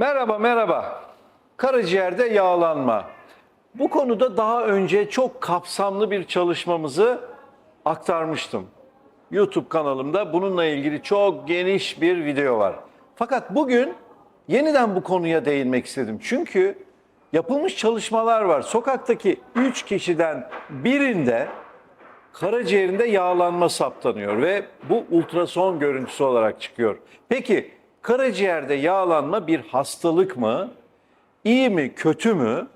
Merhaba merhaba. Karaciğerde yağlanma. Bu konuda daha önce çok kapsamlı bir çalışmamızı aktarmıştım. YouTube kanalımda bununla ilgili çok geniş bir video var. Fakat bugün yeniden bu konuya değinmek istedim. Çünkü yapılmış çalışmalar var. Sokaktaki 3 kişiden birinde karaciğerinde yağlanma saptanıyor ve bu ultrason görüntüsü olarak çıkıyor. Peki karaciğerde yağlanma bir hastalık mı? İyi mi, kötü mü?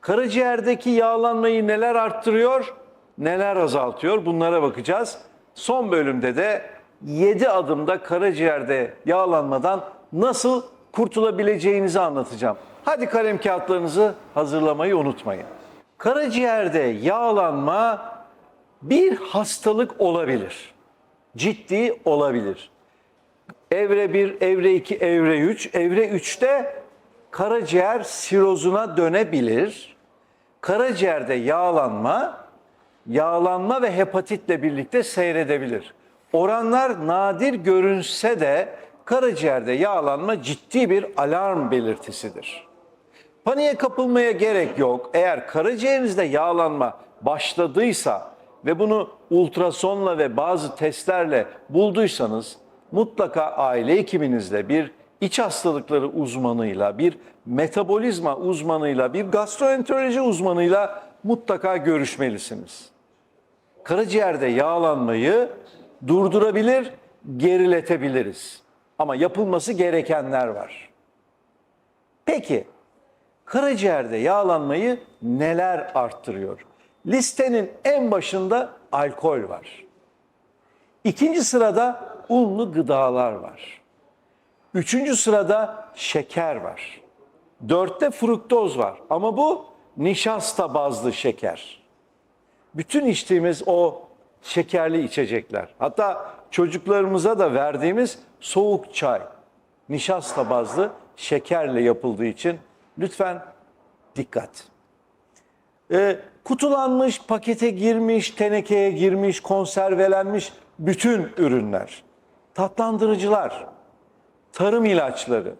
Karaciğerdeki yağlanmayı neler arttırıyor, neler azaltıyor? Bunlara bakacağız. Son bölümde de 7 adımda karaciğerde yağlanmadan nasıl kurtulabileceğinizi anlatacağım. Hadi kalem kağıtlarınızı hazırlamayı unutmayın. Karaciğerde yağlanma bir hastalık olabilir. Ciddi olabilir. Evre 1, evre 2, evre 3. Evre 3'te karaciğer sirozuna dönebilir. Karaciğerde yağlanma, yağlanma ve hepatitle birlikte seyredebilir. Oranlar nadir görünse de karaciğerde yağlanma ciddi bir alarm belirtisidir. Paniğe kapılmaya gerek yok. Eğer karaciğerinizde yağlanma başladıysa ve bunu ultrasonla ve bazı testlerle bulduysanız mutlaka aile hekiminizle bir iç hastalıkları uzmanıyla, bir metabolizma uzmanıyla, bir gastroenteroloji uzmanıyla mutlaka görüşmelisiniz. Karaciğerde yağlanmayı durdurabilir, geriletebiliriz. Ama yapılması gerekenler var. Peki karaciğerde yağlanmayı neler arttırıyor? Listenin en başında alkol var. İkinci sırada unlu gıdalar var. Üçüncü sırada şeker var. Dörtte fruktoz var ama bu nişasta bazlı şeker. Bütün içtiğimiz o şekerli içecekler. Hatta çocuklarımıza da verdiğimiz soğuk çay. Nişasta bazlı şekerle yapıldığı için lütfen dikkat. E, kutulanmış, pakete girmiş, tenekeye girmiş, konservelenmiş bütün ürünler. Tatlandırıcılar, tarım ilaçları,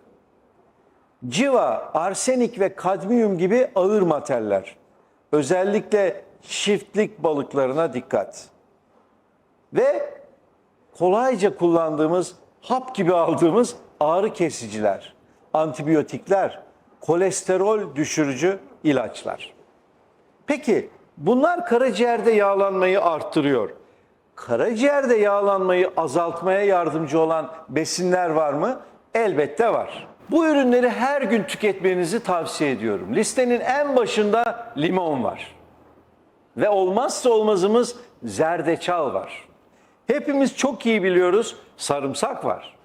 civa, arsenik ve kadmiyum gibi ağır materyaller. Özellikle çiftlik balıklarına dikkat. Ve kolayca kullandığımız, hap gibi aldığımız ağrı kesiciler, antibiyotikler, kolesterol düşürücü ilaçlar. Peki bunlar karaciğerde yağlanmayı arttırıyor. Karaciğerde yağlanmayı azaltmaya yardımcı olan besinler var mı? Elbette var. Bu ürünleri her gün tüketmenizi tavsiye ediyorum. Listenin en başında limon var. Ve olmazsa olmazımız zerdeçal var. Hepimiz çok iyi biliyoruz sarımsak var.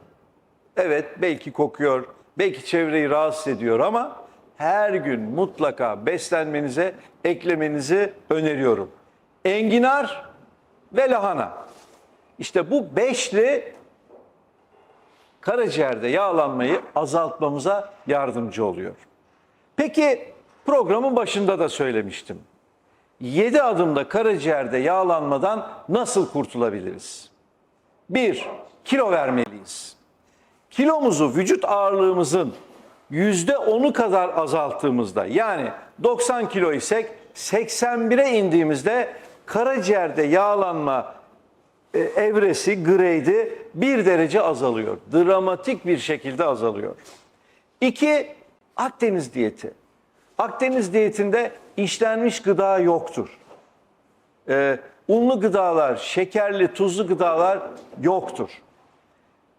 Evet belki kokuyor, belki çevreyi rahatsız ediyor ama her gün mutlaka beslenmenize eklemenizi öneriyorum. Enginar ve lahana. İşte bu beşli karaciğerde yağlanmayı azaltmamıza yardımcı oluyor. Peki programın başında da söylemiştim. 7 adımda karaciğerde yağlanmadan nasıl kurtulabiliriz? 1. Kilo vermeliyiz. Kilomuzu vücut ağırlığımızın %10'u kadar azalttığımızda yani 90 kilo isek 81'e indiğimizde karaciğerde yağlanma e, evresi, grade'i bir derece azalıyor. Dramatik bir şekilde azalıyor. İki, Akdeniz diyeti. Akdeniz diyetinde işlenmiş gıda yoktur. Ee, unlu gıdalar, şekerli, tuzlu gıdalar yoktur.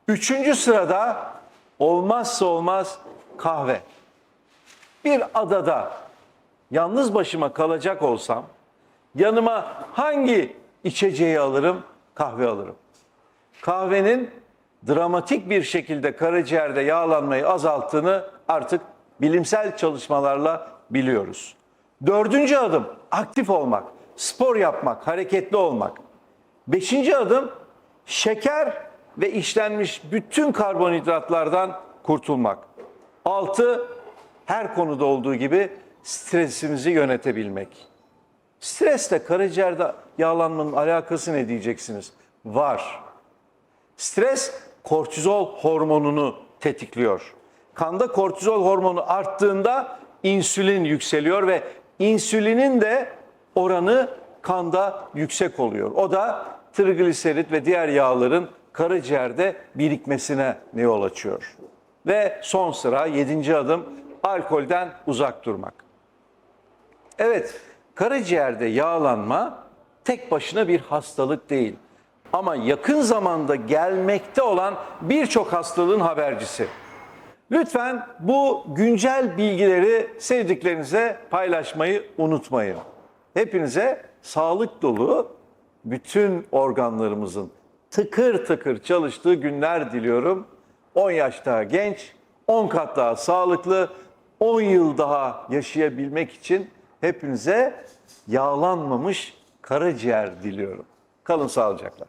Üçüncü sırada olmazsa olmaz kahve. Bir adada yalnız başıma kalacak olsam yanıma hangi içeceği alırım? Kahve alırım. Kahvenin dramatik bir şekilde karaciğerde yağlanmayı azalttığını artık bilimsel çalışmalarla biliyoruz. Dördüncü adım aktif olmak, spor yapmak, hareketli olmak. Beşinci adım şeker ve işlenmiş bütün karbonhidratlardan kurtulmak. Altı her konuda olduğu gibi stresimizi yönetebilmek. Stresle karaciğerde yağlanmanın alakası ne diyeceksiniz? Var. Stres kortizol hormonunu tetikliyor. kanda kortizol hormonu arttığında insülin yükseliyor ve insülinin de oranı kanda yüksek oluyor. O da trigliserit ve diğer yağların karaciğerde birikmesine ne yol açıyor. Ve son sıra yedinci adım alkolden uzak durmak. Evet, karaciğerde yağlanma tek başına bir hastalık değil. Ama yakın zamanda gelmekte olan birçok hastalığın habercisi. Lütfen bu güncel bilgileri sevdiklerinize paylaşmayı unutmayın. Hepinize sağlık dolu bütün organlarımızın tıkır tıkır çalıştığı günler diliyorum. 10 yaş daha genç, 10 kat daha sağlıklı, 10 yıl daha yaşayabilmek için hepinize yağlanmamış karaciğer diliyorum. Kalın sağlıcakla.